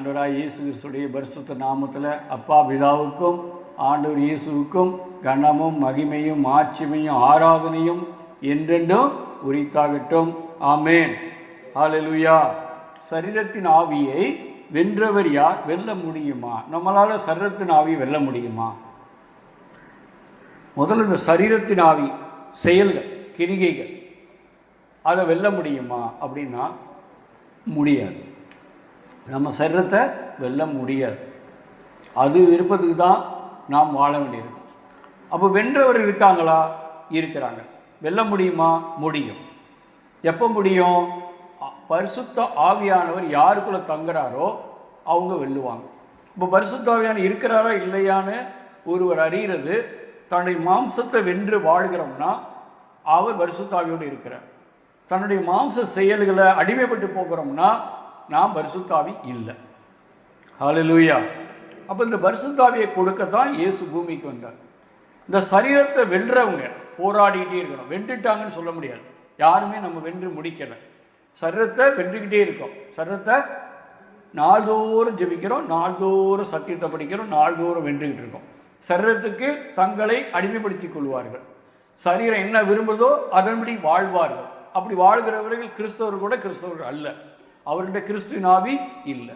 ஆண்டவராய் இயேசு கிறிஸ்துடைய பரிசுத்த நாமத்தில் அப்பா பிதாவுக்கும் ஆண்டவர் இயேசுவுக்கும் கனமும் மகிமையும் ஆட்சிமையும் ஆராதனையும் என்றென்றும் உரித்தாகட்டும். ஆமேன். ஆலலுயா சரீரத்தின் ஆவியை வென்றவர் யார்? வெல்ல முடியுமா? நம்மளால் சரீரத்தின் ஆவி வெல்ல முடியுமா? முதல்ல இந்த சரீரத்தின் ஆவி செயல்கள் கிரிகைகள் அதை வெல்ல முடியுமா அப்படின்னா முடியாது. நம்ம சரீரத்தை வெல்ல முடியாது. அது விருப்பத்துக்கு தான் நாம் வாழ வேண்டியிருக்கு அப்போ வென்றவர் இருக்காங்களா? இருக்கிறாங்க. வெல்ல முடியுமா? முடியும். எப்போ முடியும்? பரிசுத்த ஆவியானவர் யாருக்குள்ளே தங்குறாரோ அவங்க வெல்லுவாங்க. இப்போ பரிசுத்த ஆவியான இருக்கிறாரா இல்லையான்னு ஒருவர் அறிகிறது. தன்னுடைய மாம்சத்தை வென்று வாழ்கிறோம்னா அவர் பரிசுத்தாவியோடு இருக்கிறார். தன்னுடைய மாம்ச செயல்களை அடிமைப்பட்டு போகிறோம்னா நாம் பரிசுத்தாவி இல்லை. ஹalleluya அப்போ இந்த பரிசுத்தாவியை கொடுக்க தான் இயேசு பூமிக்கு வந்தார். இந்த சரீரத்தை வெல்றவங்க போராடிக்கிட்டே இருக்கணும். வென்றுட்டாங்கன்னு சொல்ல முடியாது. யாருமே நம்ம வென்று முடிக்கலை. சரீரத்தை வென்றுக்கிட்டே இருக்கோம். சரீரத்தை நாள்தோறும் ஜெபிக்கிறோம் நாள்தோறும் சத்தியத்தை படிக்கிறோம் நாள்தோறும் வென்றுக்கிட்டு இருக்கோம். சரீரத்துக்கு தங்களை அடிமைப்படுத்திக் கொள்வார்கள். சரீரம் என்ன விரும்புதோ அதன்படி வாழ்வார்கள். அப்படி வாழ்கிறவர்கள் கிறிஸ்தவர் கூட கிறிஸ்தவர்கள் அல்ல. அவர்கிட்ட கிறிஸ்துவின் ஆவி இல்லை.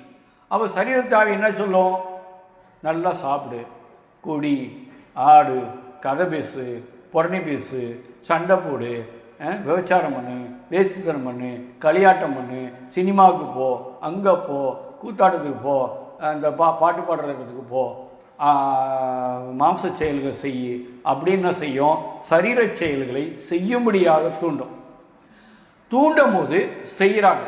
அப்போ சரீரத்து ஆவி என்ன சொல்லும்? நல்லா சாப்பிடு குடி ஆடு கதை பேசு புரணி பேசு சண்டை போடு விபச்சாரம் பண்ணு வேசித்தனம் பண்ணு களியாட்டம் பண்ணு சினிமாவுக்கு போ அங்கே போ கூத்தாட்டத்துக்கு போ அந்த பா பாட்டு பாடுறதுக்கு போ மாம்ச செயல்கள் செய் அப்படின்னு என்ன செய்யும்? சரீர செயல்களை செய்யும்படியாக தூண்டும். தூண்டும் போது செய்கிறாங்க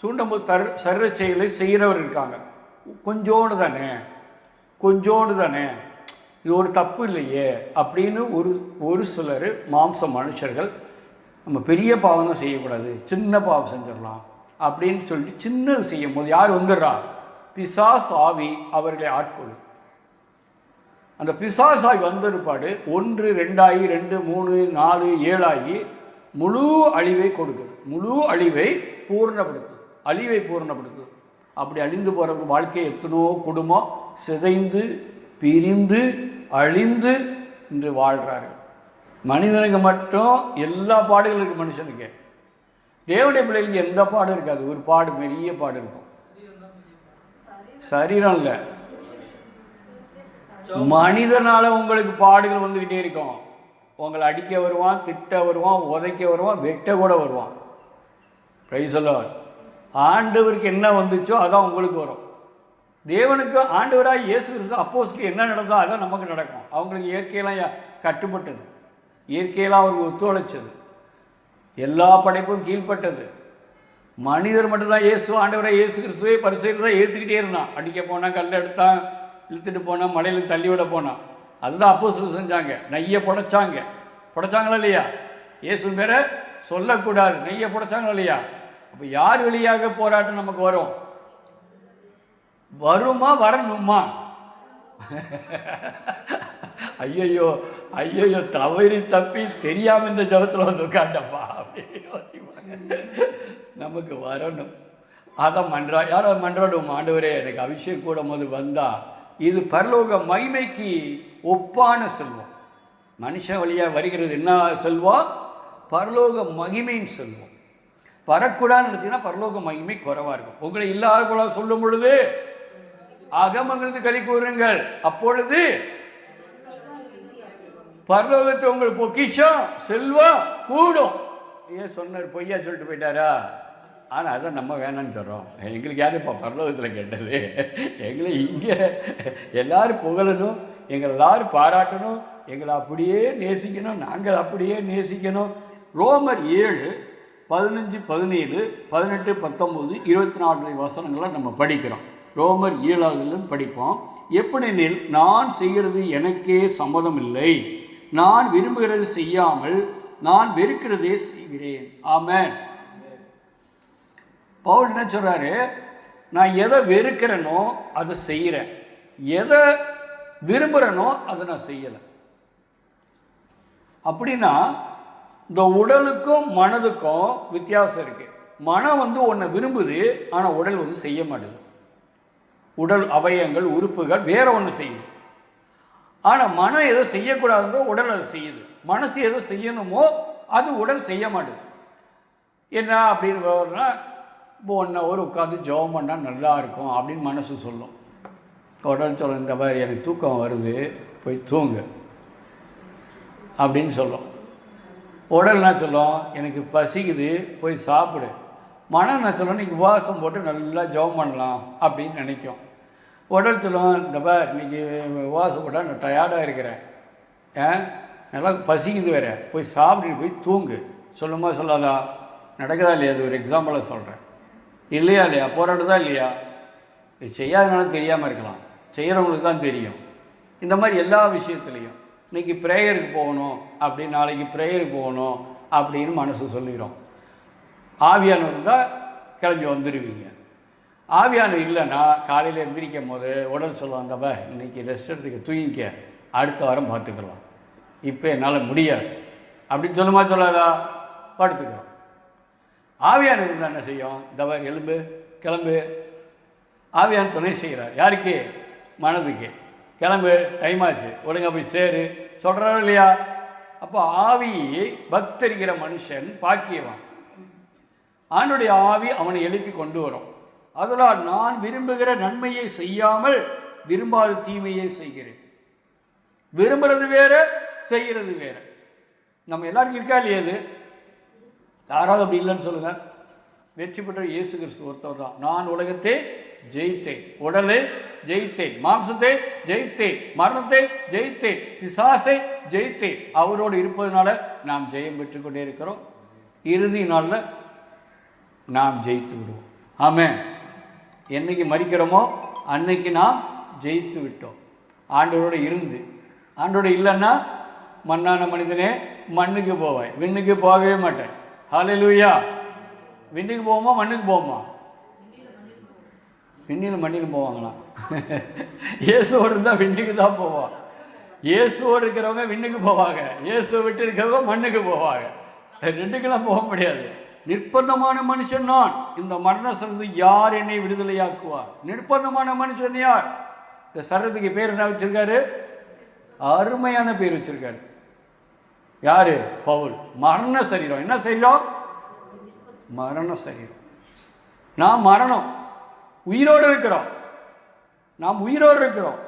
தூண்டும் தர் சரீர செயலை செய்கிறவர் இருக்காங்க. கொஞ்சோண்டு தானே? கொஞ்சோண்டு தானே? இது ஒரு தப்பு இல்லையே? அப்படின்னு ஒரு ஒரு சிலர் மாம்ச மனுஷர்கள் நம்ம பெரிய பாவம் தான் செய்யக்கூடாது சின்ன பாவம் செஞ்சிடலாம் அப்படின்னு சொல்லிட்டு சின்னது செய்யும் போது யார் வந்துடுறா? பிசாஸ் ஆவி அவர்களை ஆட்கொள்ளும். அந்த பிசாசாய் வந்திருப்பாடு ஒன்று ரெண்டாயி ரெண்டு மூணு நாலு ஏழாயி முழு அழிவை கொடுக்குது. முழு அழிவை பூர்ணப்படுத்துது. அழிவை பூரணப்படுத்து. அப்படி அழிந்து போகிற வாழ்க்கை எத்தனோ குடும்பம் சிதைந்து பிரிந்து அழிந்து இன்று வாழ்கிறார்கள் மனிதனுக்கு மட்டும் எல்லா பாடுகளும் இருக்குது மனுஷனுக்கு. தேவடைய பிள்ளைகளுக்கு எந்த பாடும் இருக்காது. ஒரு பாடு பெரிய பாடு இருக்கும். சரீரம் இல்லை. மனிதனால உங்களுக்கு பாடுகள் வந்துக்கிட்டே இருக்கும். உங்களை அடிக்க வருவான் திட்ட வருவான் உதைக்க வருவான் வெட்ட கூட வருவான். பிரைசலால் ஆண்டவருக்கு என்ன வந்துச்சோ அதான் உங்களுக்கு வரும். தேவனுக்கு ஆண்டவராக இயேசு கிறிஸ்து அப்போஸ்க்கு என்ன நடந்தோ அதான் நமக்கு நடக்கும். அவங்களுக்கு இயற்கையெல்லாம் கட்டுப்பட்டது. இயற்கையெல்லாம் அவருக்கு ஒத்துழைச்சது. எல்லா படைப்பும் கீழ்ப்பட்டது. மனிதர் மட்டும்தான் இயேசு ஆண்டவரை இயேசு கிறிஸ்துவை பரிசையில் தான் ஏற்றுக்கிட்டே இருந்தான். அடிக்க போனான் கல் எடுத்தான் இழுத்துட்டு போனான் மலையில் தள்ளி விட போனான் அதுதான் அப்போ செஞ்சாங்க. நெய்யை புடைச்சாங்க. புடைச்சாங்களா இல்லையா? இயேசு பேரை சொல்லக்கூடாது. நெய்யை புடைச்சாங்களா இல்லையா? அப்போ யார் வழியாக போராட்டம் நமக்கு வரும்? வருமா வரணுமா? ஐயையோ ஐயையோ தவறி தப்பி தெரியாம இந்த ஜபத்தில் வந்து உட்காண்டப்பா அப்படின்னு யோசிப்பாங்க. நமக்கு வரணும். அதான் மன்றா யாரோ மன்றாடும் ஆண்டவரே? எனக்கு அபிஷேகம் கூடும் போது வந்தா இது பரலோக மகிமைக்கு ஒப்பான செல்வம். மனுஷன் வழியா வருகிறது என்ன செல்வம்? பரலோக மகிமைன்னு செல்வம். வரக்கூடாதுன்னு நினச்சிங்கன்னா பரலோக மகிமை குறைவாக இருக்கும். உங்களை இல்லாத குழா சொல்லும் பொழுது அகமங்களுக்கு கலி கூறுங்கள். அப்பொழுது பரலோகத்தை உங்கள் பொக்கிஷம் செல்வம் கூடும். ஏன் சொன்னார் பொய்யா சொல்லிட்டு போயிட்டாரா? ஆனால் அதை நம்ம வேணாம்னு சொல்கிறோம் எங்களுக்கு யாரும் இப்போ பரலோகத்தில் கேட்டது? எங்களை இங்கே எல்லாரும் புகழணும் எங்களை எல்லாரும் பாராட்டணும் எங்களை அப்படியே நேசிக்கணும் நாங்கள் அப்படியே நேசிக்கணும். ரோமர் ஏழு பதினஞ்சு பதினேழு பதினெட்டு பத்தொம்போது இருபத்தி நாலு வசனங்களை நம்ம படிக்கிறோம். ரோமர் ஏழாவதுலேருந்து படிப்போம். எப்படினில் நான் செய்கிறது எனக்கே சம்மதம் இல்லை நான் விரும்புகிறது செய்யாமல் நான் வெறுக்கிறதே செய்கிறேன். ஆமேன். பவுல் என்ன சொல்கிறாரு நான் எதை வெறுக்கிறேனோ அதை செய்கிறேன். எதை விரும்புகிறேனோ அதை நான் செய்யலை. அப்படின்னா இந்த உடலுக்கும் மனதுக்கும் வித்தியாசம் இருக்குது மனம் வந்து ஒன்றை விரும்புது ஆனால் உடல் வந்து செய்ய மாட்டேது. உடல் அவயங்கள் உறுப்புகள் வேற ஒன்று செய்யுது. ஆனால் மனம் எதை செய்யக்கூடாதோ உடல் அது செய்யுது. மனசு எதை செய்யணுமோ அது உடல் செய்ய மாட்டேது. என்ன அப்படின்னு வரும்னா இப்போ ஒன் ஹவர் உட்காந்து ஜெபம் பண்ணால் நல்லா இருக்கும் அப்படின்னு மனசு சொல்லும். உடல் சொல்ல இந்த மாதிரி எனக்கு தூக்கம் வருது போய் தூங்கு அப்படின்னு சொல்லும். உடல் என்ன சொல்லும்? எனக்கு பசிக்குது போய் சாப்பிடு. மனம் என்ன சொல்லும்? நீ உபவாசம் போட்டு நல்லா ஜெபம் பண்ணலாம் அப்படின்னு நினைக்கும். உடல் சொல்லும் இந்த பா இன்னைக்கு உபவாசம் போட்டால் நான் டயர்டாக இருக்கிறேன். ஏன் நல்லா பசிக்குது வேற. போய் சாப்பிட்டு போய் தூங்கு. சொல்லுமா சொல்லாதா நடக்குதா இல்லையா? அது ஒரு எக்ஸாம்பிளாக சொல்கிறேன் இல்லையா இல்லையா? போராடுதா இல்லையா? இது செய்யாதனால தெரியாமல் இருக்கலாம். செய்கிறவங்களுக்கு தான் தெரியும். இந்த மாதிரி எல்லா விஷயத்துலையும். இன்னைக்கு ப்ரேயருக்கு போகணும் அப்படி நாளைக்கு ப்ரேயருக்கு போகணும் அப்படின்னு மனசு சொல்லிடும் ஆவியானவர் இருந்தால் கிளம்பி வந்துடுவீங்க ஆவியானம் இல்லைன்னா காலையில் எந்திரிக்கும் போது உடல் சொல்லுவாங்கப்பா இன்றைக்கி இன்னைக்கு ரெஸ்ட் எடுத்துக்க தூங்கிக்க. அடுத்த வாரம் பார்த்துக்கலாம். இப்போ என்னால் முடியாது. அப்படின்னு சொல்லுமா சொல்லாதா? படுத்துக்கிறோம். ஆவியான இருந்தால் என்ன செய்யும்? தவ எலும்பு கிளம்பு. ஆவியான துணை செய்கிறார் யாருக்கு? மனதுக்கு. கிளம்பு டைம் ஆச்சு. ஒழுங்கா போய் சேரு. சொல்கிறாரோ இல்லையா? அப்போ ஆவி பக்தரிக்கிற மனுஷன் பாக்கியவான். ஆண்டுடைய ஆவி அவனை எழுப்பி கொண்டு வரும். அதனால் நான் விரும்புகிற நன்மையை செய்யாமல் விரும்பாத தீமையை செய்கிறேன். விரும்புறது வேற செய்கிறது வேற. நம்ம எல்லாருக்கும் இருக்கா இல்லையா அது யாராவது அப்படி இல்லைன்னு சொல்லுங்க. வெற்றி பெற்ற இயேசு கிறிஸ்து ஒருத்தவர் தான். நான் உலகத்தை ஜெயித்தேன். உடலை ஜெயித்தேன் மாம்சத்தை ஜெயித்தேன் மரணத்தை ஜெயித்தேன் பிசாசை ஜெயித்தேன் அவரோடு இருப்பதனால நாம் ஜெயம் பெற்றுக்கொண்டே இருக்கிறோம். இறுதி நாளில் நாம் ஜெயித்து விடுவோம். ஆமென். என்னைக்கு மறிக்கிறோமோ அன்னைக்கு நாம் ஜெயித்து விட்டோம். ஆண்டவரோடு இருந்து. ஆண்டோடு இல்லைன்னா மண்ணான மனிதனே மண்ணுக்கு போவேன் விண்ணுக்கு போகவே மாட்டேன் ஹalleluya விண்ணுக்கு போவோமா மண்ணுக்கு போவோமா? விண்ணில் மண்ணிலும் போவாங்களாம். இயேசுவோடு இருந்தால் விண்ணுக்கு தான் போவான் இயேசுவோடு இருக்கிறவங்க விண்ணுக்கு போவாங்க. இயேசுவை விட்டு இருக்கிறவங்க மண்ணுக்கு போவாங்க. ரெண்டுக்கெல்லாம் போக முடியாது. நிர்பந்தமான மனுஷன் நான். இந்த மரண சரது யார் என்னை விடுதலையாக்குவார்? நிர்பந்தமான மனுஷன் யார்? இந்த சரத்துக்கு பேர் என்ன வச்சிருக்காரு? அருமையான பேர் வச்சிருக்காரு. யாரு? பவுல். மரண சரீரம். என்ன செய்யறோம் மரண சரீரம். நான் மரணம். உயிரோடு இருக்கிறோம். நாம் உயிரோடு இருக்கிறோம்.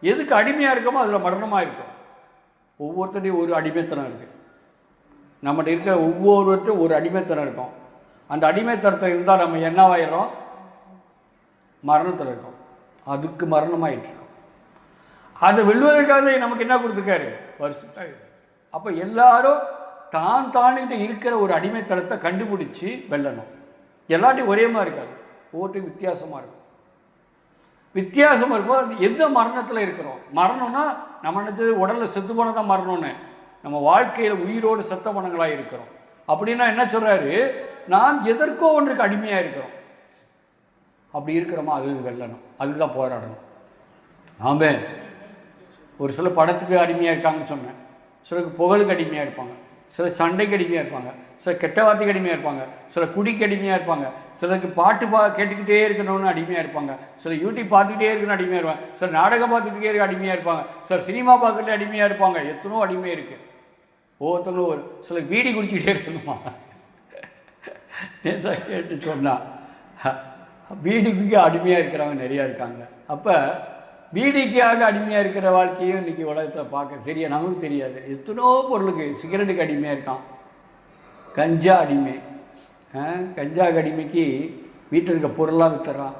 எதுக்கு அடிமையாக இருக்கோமோ அதில் மரணமாக இருக்கும். ஒவ்வொருத்தரையும் ஒரு அடிமைத்தனம் இருக்குது நம்மகிட்ட இருக்கிற ஒவ்வொருத்தரும் ஒரு அடிமைத்தனம் இருக்கும். அந்த அடிமைத்தனத்தில் இருந்தால் நம்ம என்னவாயிடுறோம்? மரணத்தில் இருக்கோம். அதுக்கு மரணமாயிட்டு இருக்கோம். அதை வெல்வதற்காக நமக்கு என்ன கொடுத்துருக்காரு? வருஷம் அப்போ எல்லாரும் தான் தானிட்டு இருக்கிற ஒரு அடிமைத்தனத்தை கண்டுபிடிச்சி வெல்லணும். எல்லாத்தையும் ஒரே மாதிரி இருக்காது. ஒவ்வொருத்தையும் வித்தியாசமாக இருக்கும். வித்தியாசம் இருக்கும் எந்த மரணத்தில் இருக்கிறோம்? மரணம்னா நம்ம நினச்சது உடலில் செத்து போனால் தான் மரணம்னு. நம்ம வாழ்க்கையில் உயிரோடு செத்த பணங்களாக இருக்கிறோம். அப்படின்னா என்ன சொல்கிறாரு நாம் எதற்கோ ஒன்றுக்கு அடிமையாக இருக்கிறோம். அப்படி இருக்கிறோமா? அது வெல்லணும். அதுதான் போராடணும். ஆமே ஒரு சில படத்துக்கு அடிமையாக இருக்காங்கன்னு சொன்னேன். சிலருக்கு புகழுக்கு அடிமையாக இருப்பாங்க. சில சண்டைக்கு அடிமையாக இருப்பாங்க. சில கெட்ட வார்த்தைக்கு அடிமையாக இருப்பாங்க. சில குடிக்கு அடிமையாக இருப்பாங்க. சிலருக்கு பாட்டு பா கேட்டுக்கிட்டே இருக்கணும்னு அடிமையாக இருப்பாங்க. சில யூடியூப் பார்த்துக்கிட்டே இருக்கணும் அடிமையாக இருப்பாங்க. சில நாடகம் பார்த்துக்கிட்டே இருக்க அடிமையாக இருப்பாங்க. சில சினிமா பார்க்கறதுல அடிமையாக இருப்பாங்க. எத்தனோ அடிமை இருக்குது ஒவ்வொருத்தவங்களும் ஒரு சில பீடி குடிச்சிக்கிட்டே இருக்கணுமா? நேற்று கேட்டு சொன்னால் பீடிக்கு அடிமையாக இருக்கிறவங்க நிறையா இருக்காங்க. அப்போ பீடிக்காக அடிமையாக இருக்கிற வாழ்க்கையும் இன்றைக்கி உலகத்தில் பார்க்க தெரிய நமக்கு தெரியாது. எத்தனோ பொருளுக்கு சிகரெட்டுக்கு அடிமையாக இருக்கான். கஞ்சா அடிமை. ஆ, அடிமைக்கு வீட்டில் இருக்க பொருளாக வித்துறான்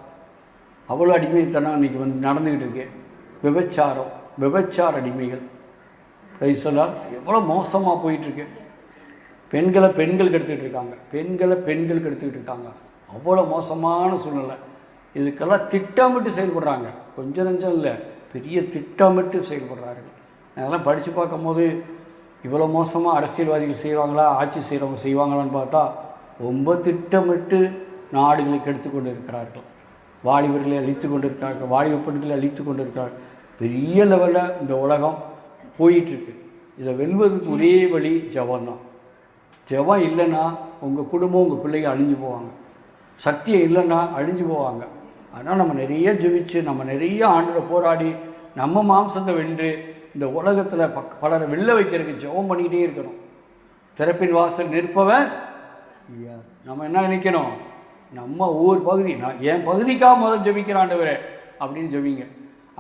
அவ்வளோ அடிமைத்தனம் இன்றைக்கி வந்து நடந்துக்கிட்டு இருக்கு. விபச்சாரம் விபச்சார அடிமைகள். ரைசலால் எவ்வளோ மோசமாக போயிட்டுருக்கு பெண்களை பெண்கள் கெடுத்துக்கிட்டு இருக்காங்க. பெண்களை பெண்கள் கெடுத்துக்கிட்டு இருக்காங்க. அவ்வளோ மோசமான சூழ்நிலை. இதுக்கெல்லாம் திட்டமிட்டு செயல்படுறாங்க. கொஞ்சம் நஞ்சம் இல்லை. பெரிய திட்டமிட்டு செயல்படுறார்கள். அதெல்லாம் படித்து பார்க்கும்போது இவ்வளோ மோசமாக அரசியல்வாதிகள் செய்வாங்களா ஆட்சி செய்கிறவங்க செய்வாங்களான்னு பார்த்தா ரொம்ப திட்டமிட்டு நாடுகளை கெடுத்து கொண்டு இருக்கிறார்கள் வாலிபர்களை அழித்து கொண்டு இருக்கிறார்கள் வாலிப பெண்களை அழித்து கொண்டு இருக்கிறார்கள் பெரிய லெவலில் இந்த உலகம் போயிட்டுருக்கு. இதை வெல்வதற்கு ஒரே வழி ஜபம் தான் ஜெபம் இல்லைன்னா உங்கள் குடும்பம் உங்கள் பிள்ளைங்க அழிஞ்சு போவாங்க. சக்தியை இல்லைன்னா அழிஞ்சு போவாங்க. அதனால் நம்ம நிறைய ஜெபிச்சு நம்ம நிறைய ஆண்டு போராடி நம்ம மாம்சத்தை வென்று இந்த உலகத்தில் பக் பலரை வெளில வைக்கிறதுக்கு ஜெபம் பண்ணிக்கிட்டே இருக்கணும். திறப்பின் வாசல் நிற்பவன் நம்ம என்ன நினைக்கணும்? நம்ம ஊர் பகுதி நான் என் பகுதிக்காக முதல் ஜெபிக்கிறாண்டவரே அப்படின்னு ஜெபிங்க.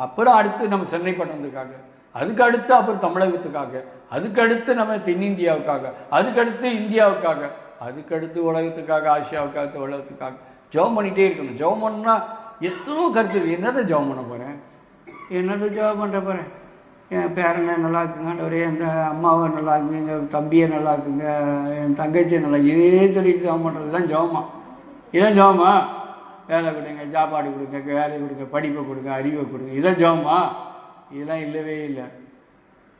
அப்புறம் அடுத்து நம்ம சென்னை பட்டணத்துக்காக அதுக்கு அடுத்து அப்புறம் தமிழகத்துக்காக அதுக்கு அடுத்து நம்ம தென்னிந்தியாவுக்காக அதுக்கடுத்து இந்தியாவுக்காக அதுக்கடுத்து உலகத்துக்காக ஆசியாவுக்காக உலகத்துக்காக ஜெபம் பண்ணிகிட்டே இருக்கணும். ஜெபம் பண்ணால் எத்தனோ கருத்து. என்னத்தை ஜெபம் பண்ண போகிறேன் என்னத்தை ஜெபம் பண்ணுற போகிறேன் என் பேரனை நல்லா இருக்குங்க ஆண்டவரே என் அம்மாவை நல்லா இருக்குங்க எங்கள் தம்பியை நல்லா இருக்குங்க என் தங்கச்சியை நல்லா இதே சொல்லிட்டு ஜெபம் பண்ணுறது தான் ஜெபமா? இதான் ஜெபமா? வேலை கொடுங்க சாப்பாடு கொடுங்க வேலை கொடுங்க படிப்பை கொடுங்க அறிவை கொடுங்க. இதான் ஜெபமா? இதெல்லாம் இல்லவே இல்லை.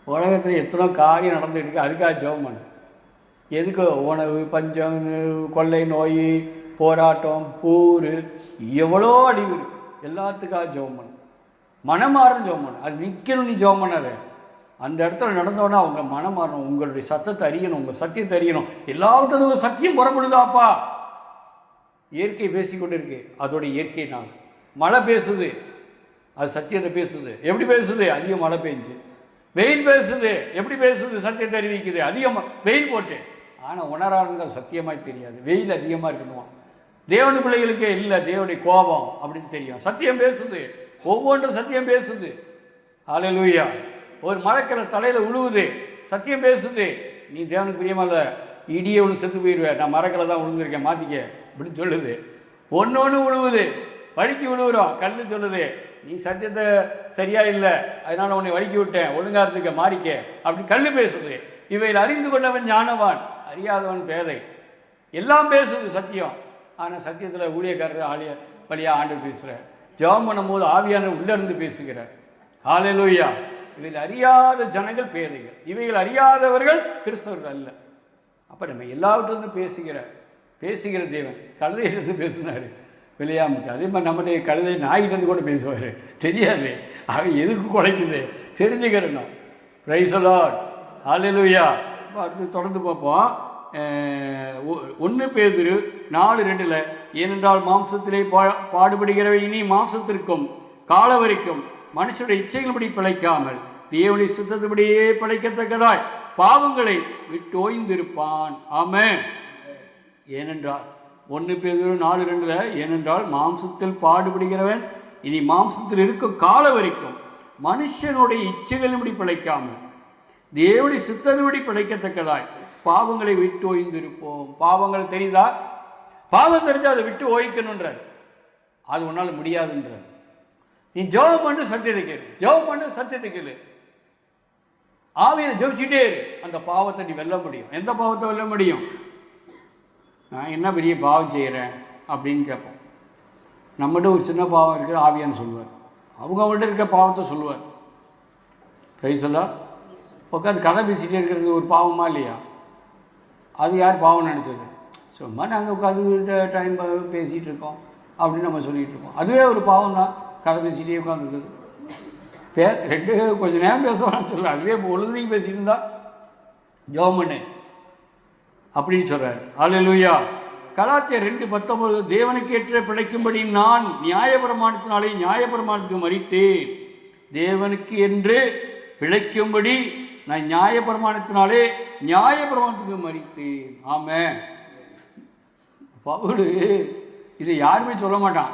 உலகத்தில் எத்தனோ காரியம் நடந்துகிட்டு இருக்கு அதுக்காக ஜெபம் பண்ணு. எதுக்கு? உணவு பஞ்சம் கொள்ளை நோய் போராட்டம் போர் எவ்வளோ அடிவு எல்லாத்துக்காக ஜோம் பண்ணு. மனமாறும் ஜோம் பண்ணு. அது நிற்கணும் நீ ஜோம் பண்ணாத. அந்த இடத்துல நடந்தோன்னா அவங்க மனம் மாறணும் உங்களுடைய சத்தத்தை அறியணும் உங்கள் சத்தியத்தை அறியணும். எல்லாவற்றிலும் உங்கள் சத்தியம் புறப்படுதாப்பா. இயற்கை பேசிக்கொண்டு இருக்கு அதோட இயற்கை நாள் மழை பேசுது. அது சத்தியத்தை பேசுது. எப்படி பேசுது? அதிக மழை பெஞ்சு. வெயில் பேசுது. எப்படி பேசுது? சத்தியத்தை அறிவிக்குது. அதிகமாக வெயில் போட்டு. ஆனால் உணராதுங்க அது தெரியாது. வெயில் அதிகமாக இருக்கணுமா தேவனு பிள்ளைகளுக்கே இல்லை தேவனுடைய கோபம் அப்படின்னு தெரியும். சத்தியம் பேசுது. ஒவ்வொன்றும் சத்தியம் பேசுது. ஹalleluya ஒரு மழைக்கிற தலையில் உழுவுது. சத்தியம் பேசுது. நீ தேவனுக்கு பிரியமல்ல இடியே ஒன்று செத்து போயிடுவேன் நான் மரக்கில் தான் விழுந்திருக்கேன் மாற்றிக்க அப்படின்னு சொல்லுது. ஒன்று ஒன்று விழுவுது வழுக்கி விழுவுறோம் கல் சொல்லுது. நீ சத்தியத்தை சரியா இல்லை அதனால உன்னை வழுக்கி விட்டேன். ஒழுங்கா இருந்துக்க மாறிக்க அப்படி கல் பேசுது. இவையில் அறிந்து கொண்டவன் ஞானவான் அறியாதவன் பேதை. எல்லாம் பேசுது சத்தியம். ஆனால் சத்தியத்தில் ஊழியக்காரர் ஆலிய வழியாக ஆண்டு பேசுகிறார் ஜெபம் பண்ணும்போது ஆவியான உள்ளிருந்து பேசுகிறார். ஹalleluya. இவைகள் அறியாத ஜனங்கள் பேதைகள். இவைகள் அறியாதவர்கள் கிறிஸ்தவர்கள் அல்ல. அப்போ நம்ம எல்லாவற்றிலிருந்து பேசுகிற பேசுகிற தேவன். கழுதையிலிருந்து பேசினார். விளையாமுக்கு அதே மாதிரி நம்முடைய கழுதை நாய்கிட்டேருந்து கூட பேசுவார். தெரியாது. அவன் எதுக்கு குறைக்குது தெரிஞ்சுக்கிறணும். பிரைசலாட் ஹalleluya அடுத்து தொடர்ந்து பார்ப்போம். ஒன்று பேதுரு நாலு ரெண்டில் ஏனென்றால் மாம்சத்திலே பா பாடுபடுகிறவை இனி மாம்சத்திற்கும் கால வரைக்கும் மனுஷருடைய இச்சைகளின்படி பிழைக்காமல் தேவனை சுத்தத்துபடியே பிழைக்கத்தக்கதாய் பாவங்களை விட்டு ஓய்ந்திருப்பான் ஆமென். ஏனென்றால் ஒன்று பேதுரு நாலு ரெண்டில் ஏனென்றால் மாம்சத்தில் பாடுபடுகிறவன் இனி மாம்சத்தில் இருக்கும் கால வரைக்கும் மனுஷனுடைய இச்சைகளின்படி பிழைக்காமல் தேவனை சித்தனுபடி பிழைக்கத்தக்கதாய் பாவங்களை விட்டு ஓய்ந்திருப்போம். பாவங்கள் தெரியுதா பாவம் தெரிஞ்சால் அதை விட்டு ஓய்க்கணுன்றார் அது உன்னால் முடியாதுன்றார். நீ ஜோபம் பண்ணு சத்தியத்தை கேளு. ஜோபம் பண்ணு சத்தியத்தை கேளு. ஆவியில் ஜெபிச்சுட்டே இரு. அந்த பாவத்தை நீ வெல்ல முடியும். எந்த பாவத்தை வெல்ல முடியும்? நான் என்ன பெரிய பாவம் செய்கிறேன் அப்படின்னு கேட்போம். நம்மகிட்ட ஒரு சின்ன பாவம் இருக்குது ஆவியான்னு சொல்லுவார். அவங்க அவங்கள்ட்ட இருக்க பாவத்தை சொல்லுவார். ரைசலா உட்காந்து கதை பேசிகிட்டே இருக்கிறது ஒரு பாவமா இல்லையா? அது யார் பாவம் நினச்சது? சும்மா நாங்கள் உட்காந்து டைம் பேசிகிட்டு இருக்கோம் அப்படின்னு நம்ம சொல்லிகிட்டு இருக்கோம். அதுவே ஒரு பாவம் தான். கதை பேசிகிட்டே உட்காந்துருக்குது பே ரெண்டு கொஞ்ச நேரம் பேசலாம் சொல்ல அதுவே இப்போ பேசிட்டு இருந்தா ஜெபம் பண்ணு அப்படின்னு சொல்றாரு. அல்லேலூயா கலாத்திய ரெண்டு பத்தொன்பது தேவனுக்கேற்ற பிழைக்கும்படி நான் நியாயபிரமாணத்தினாலே நியாயபிரமாணத்துக்கு மறித்தேன். தேவனுக்கு என்று பிழைக்கும்படி நான் நியாய பிரமாணத்துனாலே நியாய பிரமாணத்துக்கு மறித்தேன். ஆம பவுடு இதை யாருமே சொல்ல மாட்டான்.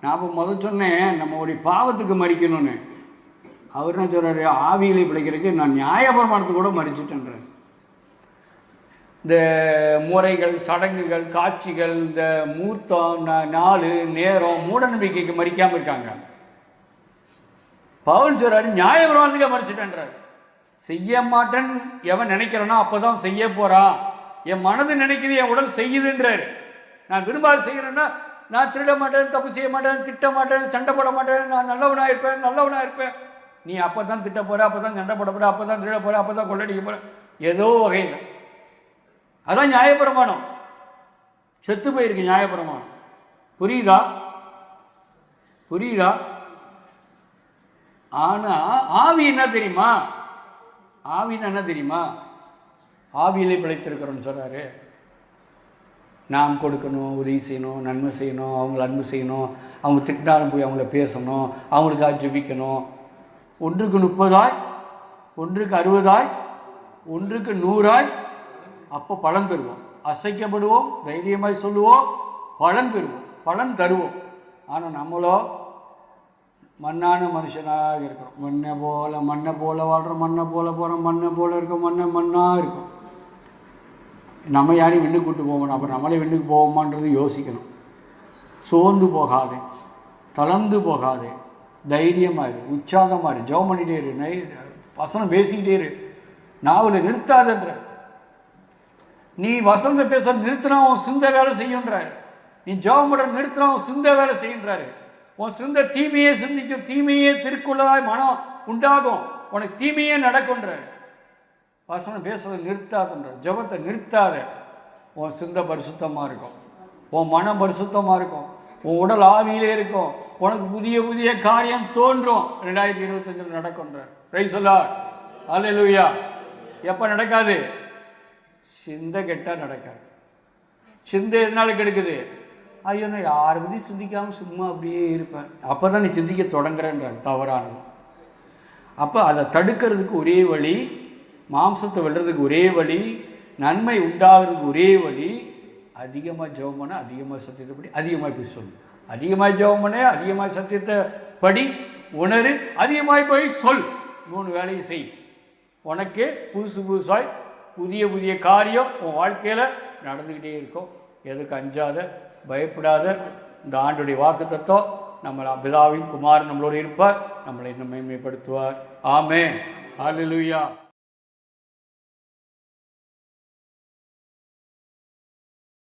நான் இப்போ முதல் சொன்னேன் நம்மளுடைய பாவத்துக்கு மறிக்கணும்னு. அவர் என்ன சொல்கிறாரு ஆவியிலே பிழைக்கிறதுக்கு நான் நியாய பிரமாணத்துக்கு கூட மறிச்சிட்டேன்றேன். இந்த முறைகள் சடங்குகள் காட்சிகள் இந்த மூர்த்தம் நா- நாள் நேரம் மூட நம்பிக்கைக்கு மறிக்காமல் இருக்காங்க. பவுல் நியாய நியாயப்பிரமாணத்துக்கு மறிச்சிட்டேன்றார். செய்ய மாட்டேன் எவன் நினைக்கிறானோ அப்பதான் செய்ய போகிறான் என் மனது நினைக்குது என் உடல் செய்யுதுன்றார். நான் விரும்பாது செய்கிறேன்னா நான் திருட மாட்டேன் தப்பு செய்ய மாட்டேன் திட்ட மாட்டேன் சண்டை போட மாட்டேன் நான் நல்லவனாக இருப்பேன் நல்லவனாக இருப்பேன். நீ அப்போ தான் திட்ட போகிற அப்போ தான் சண்டை போட போகிற அப்போ தான் திருட போகிற அப்போ தான் கொள்ளடிக்க போகிற ஏதோ வகையில். அதான் நியாயப்பிரமாணம். செத்து போயிருக்கு நியாயப்பிரமாணம். புரியுதா? புரியுதா? ஆனால் ஆவி என்ன தெரியுமா? ஆவின்னு என்ன தெரியுமா? ஆவியிலே பிழைத்திருக்கிறோம்னு சொல்கிறாரு நாம் கொடுக்கணும் உதவி செய்யணும் நன்மை செய்யணும் அவங்கள அன்பு செய்யணும் அவங்க திட்டினாலும் போய் அவங்கள பேசணும் அவங்களுக்காக ஜெபிக்கணும். ஒன்றுக்கு முப்பதாய் ஒன்றுக்கு அறுபதாய் ஒன்றுக்கு நூறாய் அப்போ பலன் தருவோம். அசைக்கப்படுவோம் தைரியமாய் சொல்லுவோம் பலன் பெறுவோம் பலன் தருவோம். ஆனால் நம்மளோ மண்ணான மனுஷனாக இருக்கிறோம் மண்ணை போல மண்ணை போல வாழ்கிறோம் மண்ணை போல போகிறோம் மண்ணை போல இருக்கோம் மண்ணை மண்ணாக இருக்கும். நம்ம யாரையும் விண்ணுக்கு கூட்டு போகணும் அப்புறம் நம்மளே விண்ணுக்கு போவோமான்றது யோசிக்கணும். சோர்ந்து போகாதே. தளர்ந்து போகாதே. தைரியமாக இரு. உற்சாகமாக இரு. ஜெபம் பண்ணிட்டே இரு. நை வசனம் பேசிக்கிட்டே இரு. நாவில் நிறுத்தாதன்ற நீ வசந்த பேச நிறுத்தினா உன் சிந்த வேலை செய்யுன்றாரு நீ ஜெபம் பண்ண நிறுத்தினா உன் சிந்த வேலை செய்யுன்றாரு உன் சிந்த தீமையே சிந்திக்கும் தீமையே திருக்குள்ளதாய் மனம் உண்டாகும். உனக்கு தீமையே நடக்கும்ன்றாரு. வசனம் பேசுறதை நிறுத்தாதுன்ற ஜெபத்தை நிறுத்தாத. உன் சிந்த பரிசுத்தமாக இருக்கும். உன் மனம் பரிசுத்தமாக இருக்கும். உன் உடல் ஆவியிலே இருக்கும். உனக்கு புதிய புதிய காரியம் தோன்றும். ரெண்டாயிரத்தி இருபத்தஞ்சில் நடக்கும்ன்ற சொல்லா அல்லேலூயா எப்போ நடக்காது? சிந்தை கெட்டால் நடக்காது. சிந்தை எதனால கெடுக்குது? ஐயோ நான் யாரை பற்றி சிந்திக்காமல் சும்மா அப்படியே இருப்பேன். அப்போ தான் நீ சிந்திக்க தொடங்குறேன்றாங்க தவறானது. அப்போ அதை தடுக்கிறதுக்கு ஒரே வழி மாம்சத்தை விடுறதுக்கு ஒரே வழி நன்மை உண்டாகிறதுக்கு ஒரே வழி அதிகமாக ஜெபம் பண்ண அதிகமாக சத்தியத்தை படி அதிகமாக போய் சொல்லு. அதிகமாக ஜெபம் பண்ண அதிகமாக சத்தியத்தை படி உணரு அதிகமாக போய் சொல். மூணு வேலையும் செய். உனக்கு புதுசு புதுசாய் புதிய புதிய காரியம் உன் வாழ்க்கையில் நடந்துக்கிட்டே இருக்கும். எதுக்கு அஞ்சாத? பயப்படாத இந்த ஆண்டுடைய வாக்கு தத்துவம் நம்மளை பிதாவின் குமார் நம்மளோடு இருப்பார் நம்மளை இன்னும் மேன்மைப்படுத்துவார். ஆமே ஹalleluya.